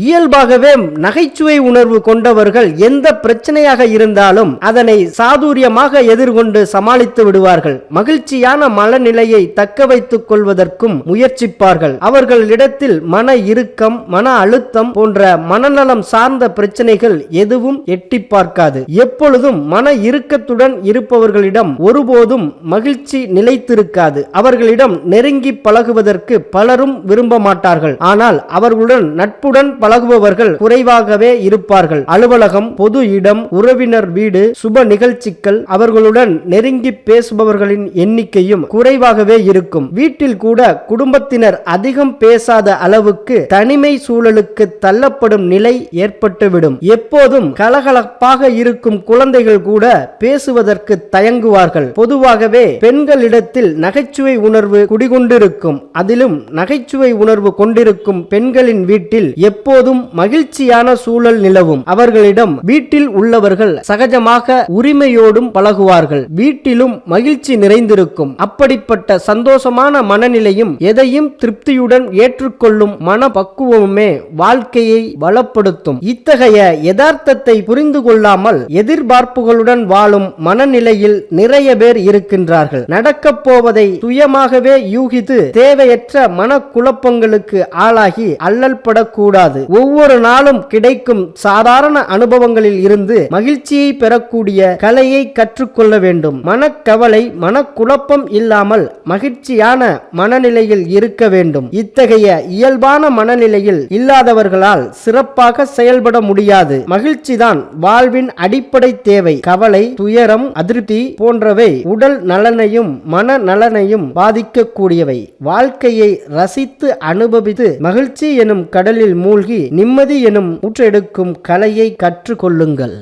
இயல்பாகவே நகைச்சுவை உணர்வு கொண்டவர்கள் எந்த பிரச்சனையாக இருந்தாலும் அதனை சாதுரியமாக எதிர்கொண்டு சமாளித்து விடுவார்கள். மகிழ்ச்சியான மனநிலையை தக்க வைத்துக் கொள்வதற்கும் முயற்சிப்பார்கள். அவர்களிடத்தில் மன இறுக்கம் மன அழுத்தம் போன்ற மனநலம் சார்ந்த பிரச்சனைகள் எதுவும் எட்டி பார்க்காது. எப்பொழுதும் மன இறுக்கத்துடன் இருப்பவர்களிடம் ஒருபோதும் மகிழ்ச்சி நிலைத்திருக்காது. அவர்களிடம் நெருங்கி பழகுவதற்கு பலரும் விரும்ப மாட்டார்கள் ஆனால் அவர்களுடன் நட்புடன் பழகுபவர்கள் குறைவாகவே இருப்பார்கள். அலுவலகம் பொது இடம் உறவினர் வீடு சுப நிகழ்ச்சிகள் அவர்களுடன் நெருங்கி பேசுபவர்களின் எண்ணிக்கையும் குறைவாகவே இருக்கும். வீட்டில் கூட குடும்பத்தினர் அதிகம் பேசாத அளவுக்கு தனிமை சூழலுக்கு தள்ளப்படும் நிலை ஏற்பட்டுவிடும். எப்போதும் கலகலப்பாக இருக்கும் குழந்தைகள் கூட பேசுவதற்கு தயங்குவார்கள். பொதுவாகவே பெண்களிடத்தில் நகைச்சுவை உணர்வு குடிகொண்டிருக்கும். அதிலும் நகைச்சுவை உணர்வு கொண்டிருக்கும் பெண்களின் வீட்டில் எப்போ எப்போதும் மகிழ்ச்சியான சூழல் நிலவும். அவர்களிடம் வீட்டில் உள்ளவர்கள் சகஜமாக உரிமையோடும் பழகுவார்கள். வீட்டிலும் மகிழ்ச்சி நிறைந்திருக்கும். அப்படிப்பட்ட சந்தோஷமான மனநிலையும் எதையும் திருப்தியுடன் ஏற்றுக்கொள்ளும் மனப்பக்குவமுமே வாழ்க்கையை வளப்படுத்தும். இத்தகைய யதார்த்தத்தை புரிந்து கொள்ளாமல் எதிர்பார்ப்புகளுடன் வாழும் மனநிலையில் நிறைய பேர் இருக்கின்றார்கள். நடக்கப் போவதை சுயமாகவே யூகித்து தேவையற்ற மனக்குழப்பங்களுக்கு ஆளாகி அல்லல் படக்கூடாது ஒவ்வொரு நாளும் கிடைக்கும் சாதாரண அனுபவங்களில் இருந்து மகிழ்ச்சியை பெறக்கூடிய கலையை கற்றுக்கொள்ள வேண்டும். மனக்கவலை மனக்குழப்பம் இல்லாமல் மகிழ்ச்சியான மனநிலையில் இருக்க வேண்டும். இத்தகைய இயல்பான மனநிலையில் இல்லாதவர்களால் சிறப்பாக செயல்பட முடியாது. மகிழ்ச்சிதான் வாழ்வின் அடிப்படை தேவை. கவலை துயரம் அதிருப்தி போன்றவை உடல் நலனையும் மன நலனையும் பாதிக்கக்கூடியவை. வாழ்க்கையை ரசித்து அனுபவித்து மகிழ்ச்சி எனும் கடலில் மூழ்கி நிம்மதி எனும் ஊற்றெடுக்கும் கலையை கற்றுக்கொள்ளுங்கள்.